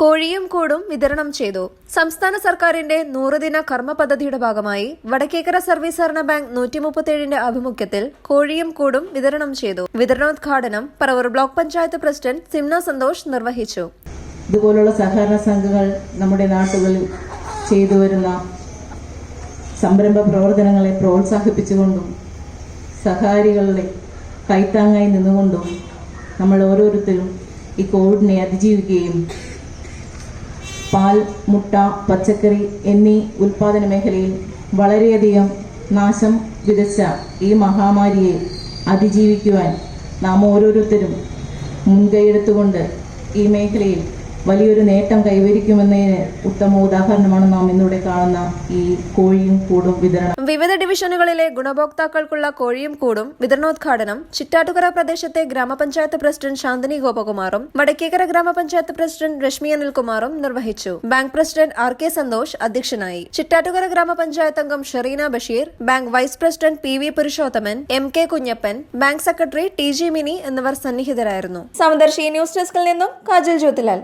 കോഴിയും കൂടും വിതരണം ചെയ്തു. സംസ്ഥാന സർക്കാരിന്റെ നൂറുദിന കർമ്മ പദ്ധതിയുടെ ഭാഗമായി വടക്കേക്കര സർവീസ് സഹകരണ ബാങ്ക് നൂറ്റി മുപ്പത്തിയേഴിന്റെ ആഭിമുഖ്യത്തിൽ കോഴിയും കൂടും വിതരണം ചെയ്തു. വിതരണോദ്ഘാടനം പറവൂർ ബ്ലോക്ക് പഞ്ചായത്ത് പ്രസിഡന്റ് സിംന സന്തോഷ് നിർവഹിച്ചു. ഇതുപോലുള്ള സഹകരണ സംഘങ്ങൾ നമ്മുടെ നാട്ടുകളിൽ ചെയ്തു വരുന്ന സംരംഭ പ്രവർത്തനങ്ങളെ പ്രോത്സാഹിപ്പിച്ചുകൊണ്ടും സഹകാരികളുടെ കൈത്താങ്ങായി നിന്നുകൊണ്ടും നമ്മൾ ഓരോരുത്തരും ഈ കോവിഡിനെ അതിജീവിക്കുകയും പാൽ മുട്ട പച്ചക്കറി എന്നീ ഉൽപാദന മേഖലയിൽ വളരെയധികം നാശം വിതച്ച ഈ മഹാമാരിയെ അതിജീവിക്കുവാൻ നാം ഓരോരുത്തരും മുൻകൈയെടുത്തുകൊണ്ട് ഈ മേഖലയിൽ വലിയൊരു നേട്ടം കൈവരിക്കുമെന്നതിന് ഉത്തമ ഉദാഹരണമാണ് നാം ഇന്നിവിടെ കാണുന്ന ഈ കോഴിയും കൂടും വിതരണം. വിവിധ ഡിവിഷനുകളിലെ ഗുണഭോക്താക്കൾക്കുള്ള കോഴിയും കൂടും വിതരണോദ്ഘാടനം ചിറ്റാറ്റുകര പ്രദേശത്തെ ഗ്രാമപഞ്ചായത്ത് പ്രസിഡന്റ് ശാന്തിനി ഗോപകുമാറും വടക്കേക്കര ഗ്രാമപഞ്ചായത്ത് പ്രസിഡന്റ് രശ്മി അനിൽകുമാറും നിർവഹിച്ചു. Bank president R K Santhosh അധ്യക്ഷനായി. ചിറ്റാറ്റുകര ഗ്രാമപഞ്ചായത്ത് അംഗം Shereena Basheer bank vice president P V Purushothaman M K Kunjappan bank secretary T G Mini എന്നിവർ സന്നിഹിതരായിരുന്നു. സമദർശി ന്യൂസ് ഡെസ്കിൽ നിന്നും കാജൽ ജ്യോതിലാൽ.